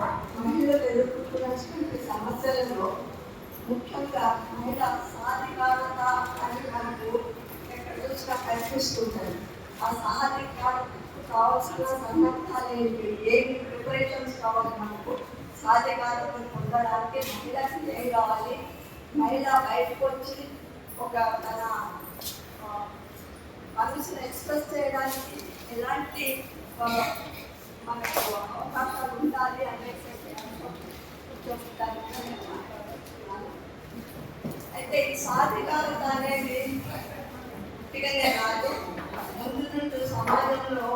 మహిళలు ఎదుర్కొంటున్నటువంటి సమస్యలలో ముఖ్యంగా మహిళ సాధికారత అని మనకు ఎక్కడ చూసినా కనిపిస్తుంటుంది. ఆ సాధికారతకు కావాల్సిన సందర్భాలు ఏంటి? ఏమి ప్రిపరేషన్స్ కావాలి మనకు? సాధికారతను పొందడానికి మహిళకి ఏం కావాలి? మహిళ బయటకు వచ్చి ఒక తన మనసును ఎక్స్ప్రెస్ చేయడానికి ఎలాంటి మనకు అవకాశాలు ఉండాలి అనేసి అయితే ఈ సాధికారత అనేది పుట్టిగానే రాదు ముందు నుండి సమాజంలో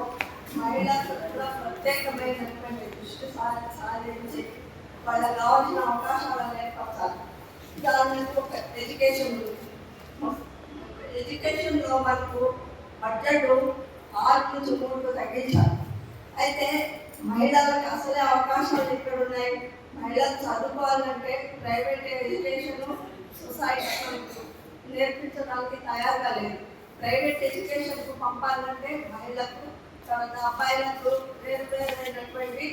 మహిళలకు కూడా ప్రత్యేకమైనటువంటి దృష్టి సాధి సాధించి వాళ్ళకి కావాల్సిన అవకాశాలను ఏర్పరచాలి ఉదాహరణకు ఒక ఎడ్యుకేషన్ ఎడ్యుకేషన్లో మనకు బడ్జెట్ ఆరు నుంచి మూడు తగ్గించాలి. అయితే మహిళలకు అసలే అవకాశాలు ఇక్కడ ఉన్నాయి. మహిళలు చదువుకోవాలంటే ప్రైవేట్ ఎడ్యుకేషన్ సొసైటీ నేర్పించడానికి తయారుగా లేదు. ప్రైవేట్ ఎడ్యుకేషన్కు పంపాలంటే మహిళలకు తర్వాత అబ్బాయిలకు వేరు వేరైనటువంటి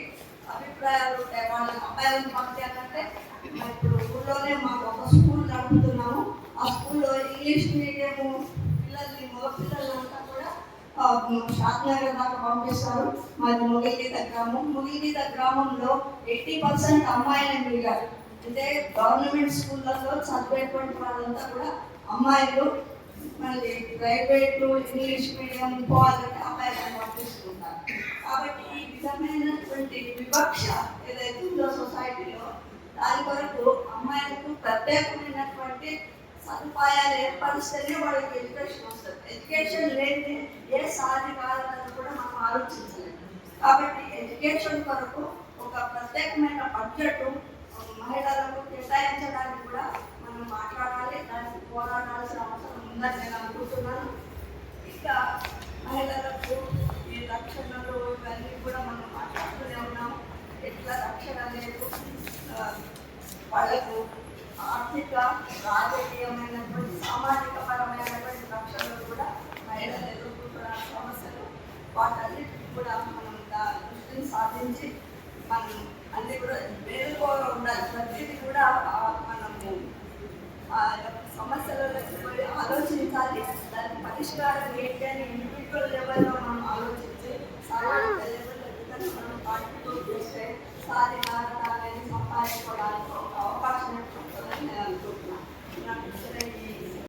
అభిప్రాయాలు ఉంటాయి. వాళ్ళ అబ్బాయిలను పంపించాలంటే ఇప్పుడు ఊళ్ళోనే మాకు ఒక స్కూల్ నడుపుతున్నాము. ఆ స్కూల్లో ఇంగ్లీష్ మీడియము షాద్నగర్ దాకా పంపిస్తారు. మాది ముగిలిగీత గ్రామం. ముగిలిగీత గ్రామంలో ఎయిటీ పర్సెంట్ అమ్మాయిలే మిగిలారు అంటే గవర్నమెంట్ స్కూళ్ళల్లో చదివేటువంటి వాళ్ళంతా కూడా అమ్మాయిలు. మళ్ళీ ప్రైవేట్ ఇంగ్లీష్ మీడియం పోవాలంటే అమ్మాయిలను పంపిస్తున్నారు కాబట్టి ఈ విధమైనటువంటి వివక్ష ఏదైతే ఉందో సొసైటీలో దాని కొరకు అమ్మాయిలకు ప్రత్యేకమైనటువంటి సదుపాయాలు ఏర్పరిస్తేనే వాళ్ళకి ఎడ్యుకేషన్ వస్తుంది. ఎడ్యుకేషన్ లేని ఏ సాధికారాలను కూడా మనం ఆలోచించలేదు కాబట్టి ఎడ్యుకేషన్ కొరకు ఒక ప్రత్యేకమైన బడ్జెట్ మహిళలకు కేటాయించడానికి కూడా మనం మాట్లాడాలి. దానికి పోరాడాల్సిన అవసరం ఉందని నేను అనుకుంటున్నాను. ఇంకా మహిళలకు ఇంకా రాజకీయమైనటువంటి సామాజిక పరమైనటువంటి లక్ష్యాలు కూడా మహిళలు ఎదుర్కొంటున్న సమస్యలు. వాటన్నిటికీ కూడా మనం దృష్టిని సాధించి మనం అన్ని కూడా మేలుకోవాలి ఉండాలి. ప్రతిదీ కూడా మనము ఆ సమస్యలలో ఆలోచించాలి. దానికి పరిష్కారం ఏంటి అని ఇండివిజువల్ లెవెల్లో